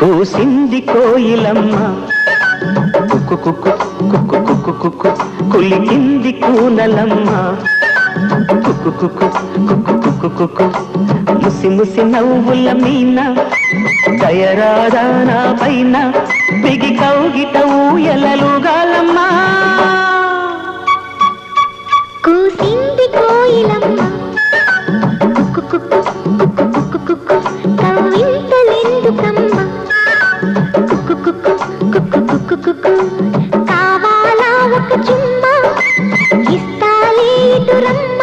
కూసింది కోయిలమ్మ. కుక్కు కుక్కు కుక్కు కుక్కు కులికింది కూనలమ్మ. కుక్కు కుక్కు కుక్కు కుక్కు కుక్కు ముసి ముసి నవ్వుల మీన. దయరాధానా పైన బిగి కౌగిట ఊయలలుగాలమ్మ కూసింది కోయిల మధురం